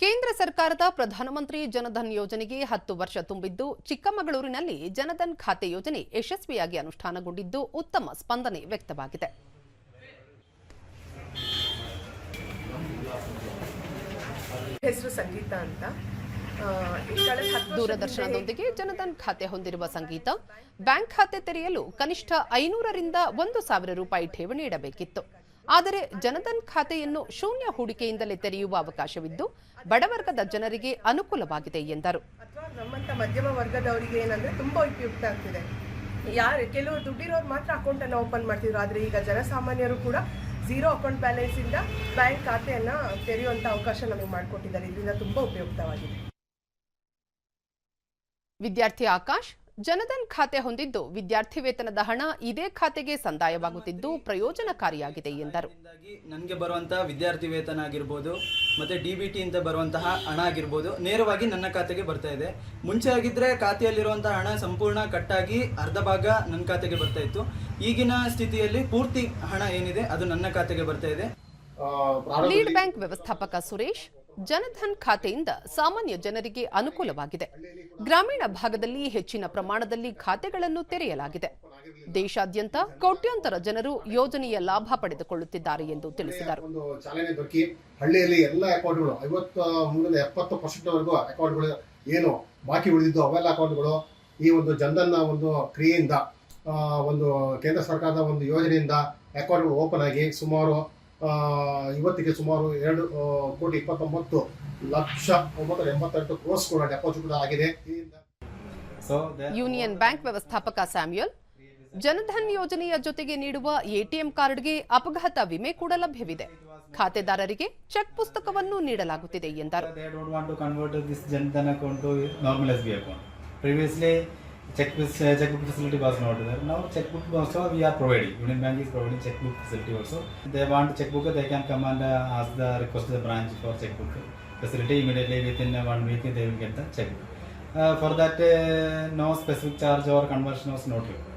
ಕೇಂದ್ರ ಸರ್ಕಾರದ ಪ್ರಧಾನಮಂತ್ರಿ ಜನಧನ್ ಯೋಜನೆಗೆ ಹತ್ತು ವರ್ಷ ತುಂಬಿದ್ದು ಚಿಕ್ಕಮಗಳೂರಿನಲ್ಲಿ ಜನಧನ್ ಖಾತೆ ಯೋಜನೆ ಯಶಸ್ವಿಯಾಗಿ ಅನುಷ್ಠಾನಗೊಂಡಿದ್ದು ಉತ್ತಮ ಸ್ಪಂದನೆ ವ್ಯಕ್ತವಾಗಿದೆ. ಹೆಸರು ಸಂಗೀತ ಅಂತ. ದೂರದರ್ಶನದೊಂದಿಗೆ ಜನಧನ್ ಖಾತೆ ಹೊಂದಿರುವ ಸಂಗೀತ ಬ್ಯಾಂಕ್ ಖಾತೆ ತೆರೆಯಲು ಕನಿಷ್ಠ ಐನೂರರಿಂದ ಒಂದು ಸಾವಿರ ರೂಪಾಯಿ ಠೇವಣಿ ಇಡಬೇಕಿತ್ತು. ಆದರೆ ಜನಧನ್ ಖಾತೆಯನ್ನು ಶೂನ್ಯ ಹೂಡಿಕೆಯಿಂದಲೇ ತೆರೆಯುವ ಅವಕಾಶವಿದ್ದು ಬಡವರ್ಗದ ಜನರಿಗೆ ಅನುಕೂಲವಾಗಿದೆ ಎಂದರು. ನಮ್ಮಂತ ಮಧ್ಯಮ ವರ್ಗದವರಿಗೆ ಏನಂದ್ರೆ ತುಂಬಾ ಉಪಯುಕ್ತ ಆಗ್ತಿದೆ. ಯಾರು ಕೆಲವು ದುಡ್ಡಿರೋರು ಮಾತ್ರ ಅಕೌಂಟ್ ಅನ್ನ ಓಪನ್ ಮಾಡ್ತಿದ್ರು ಆದ್ರೆ ಈಗ ಜನಸಾಮಾನ್ಯರು ಕೂಡ ಝೀರೋ ಅಕೌಂಟ್ ಬ್ಯಾಲೆನ್ಸ್ ಇಂದ ಬ್ಯಾಂಕ್ ಖಾತೆಯನ್ನ ತೆರೆಯುವಂತ ಅವಕಾಶ ನಮಗೆ ಮಾಡಿಕೊಟ್ಟಿದ್ದಾರೆ. ಇದರಿಂದ ತುಂಬಾ ಉಪಯುಕ್ತವಾಗಿದೆ. ವಿದ್ಯಾರ್ಥಿ ಆಕಾಶ್ ಜನಧನ್ ಖಾತೆ ಹೊಂದಿದ್ದು ವಿದ್ಯಾರ್ಥಿ ವೇತನದ ಹಣ ಇದೇ ಖಾತೆಗೆ ಸಂದಾಯವಾಗುತ್ತಿದ್ದು ಪ್ರಯೋಜನಕಾರಿಯಾಗಿದೆ ಎಂದರು. ನನಗೆ ಬರುವಂತಹ ವಿದ್ಯಾರ್ಥಿ ವೇತನ ಆಗಿರ್ಬೋದು ಮತ್ತೆ ಡಿ ಬಿ ಟಿ ಇಂದ ಬರುವಂತಹ ಹಣ ಆಗಿರ್ಬೋದು ನೇರವಾಗಿ ನನ್ನ ಖಾತೆಗೆ ಬರ್ತಾ ಇದೆ. ಮುಂಚೆ ಆಗಿದ್ರೆ ಖಾತೆಯಲ್ಲಿರುವಂತಹ ಹಣ ಸಂಪೂರ್ಣ ಕಟ್ಟಾಗಿ ಅರ್ಧ ಭಾಗ ನನ್ನ ಖಾತೆಗೆ ಬರ್ತಾ ಇತ್ತು. ಈಗಿನ ಸ್ಥಿತಿಯಲ್ಲಿ ಪೂರ್ತಿ ಹಣ ಏನಿದೆ ಅದು ನನ್ನ ಖಾತೆಗೆ ಬರ್ತಾ ಇದೆ. ಲೀಡ್ ಬ್ಯಾಂಕ್ ವ್ಯವಸ್ಥಾಪಕ ಸುರೇಶ್ ಜನಧನ್ ಖಾತೆಯಿಂದ ಸಾಮಾನ್ಯ ಜನರಿಗೆ ಅನುಕೂಲವಾಗಿದೆ. ಗ್ರಾಮೀಣ ಭಾಗದಲ್ಲಿ ಹೆಚ್ಚಿನ ಪ್ರಮಾಣದಲ್ಲಿ ಖಾತೆಗಳನ್ನು ತೆರೆಯಲಾಗಿದೆ. ದೇಶಾದ್ಯಂತ ಕೋಟ್ಯಾಂತರ ಜನರು ಯೋಜನೆಯ ಲಾಭ ಪಡೆದುಕೊಳ್ಳುತ್ತಿದ್ದಾರೆ ಎಂದು ತಿಳಿಸಿದರು. ಚಾಲನೆ ದೊರಕಿ ಹಳ್ಳಿಯಲ್ಲಿ ಎಲ್ಲ ಅಕೌಂಟ್ಗಳು ಐವತ್ತು ಎಪ್ಪತ್ತು ಪರ್ಸೆಂಟ್ವರೆಗೂ ಅಕೌಂಟ್ಗಳು ಏನು ಬಾಕಿ ಉಳಿದಿದ್ದು ಅಕೌಂಟ್ಗಳು ಈ ಒಂದು ಜನಧನ್ ಒಂದು ಕ್ರಿಯೆಯಿಂದ ಒಂದು ಕೇಂದ್ರ ಸರ್ಕಾರದ ಒಂದು ಯೋಜನೆಯಿಂದ ಅಕೌಂಟ್ಗಳು ಓಪನ್ ಆಗಿ ಸುಮಾರು ಇವತ್ತಿಗೆ ಸುಮಾರು ಎರಡು ಕೋಟಿ ಇಪ್ಪತ್ತೊಂಬತ್ತು ಲಕ್ಷ ಒಂಬತ್ತು ಎಂಬತ್ತೆಂಟು ಕೋರ್ಸ್ಗಳ ಡೆಪಾಸಿಟ್ ಕೂಡ ಆಗಿದೆ. ಯೂನಿಯನ್ ಬ್ಯಾಂಕ್ ವ್ಯವಸ್ಥಾಪಕ ಸ್ಯಾಮ್ಯುಯಲ್ ಜನಧನ್ ಯೋಜನೆಯ ಜೊತೆಗೆ ನೀಡುವ ಎಟಿಎಂ ಕಾರ್ಡ್ಗೆ ಅಪಘಾತ ವಿಮೆ ಕೂಡ ಲಭ್ಯವಿದೆ. ಖಾತೆದಾರರಿಗೆ ಚೆಕ್ ಪುಸ್ತಕವನ್ನು ನೀಡಲಾಗುತ್ತಿದೆ ಎಂದರು. Check uh, checkbook facility was not there. Now checkbook also we are providing. Union Bank is providing checkbook facility also. They want checkbook, they can come and uh, ask the request the branch for checkbook facility immediately within uh, one week they will get the checkbook. Uh, for that, uh, no specific charge or conversion was not required.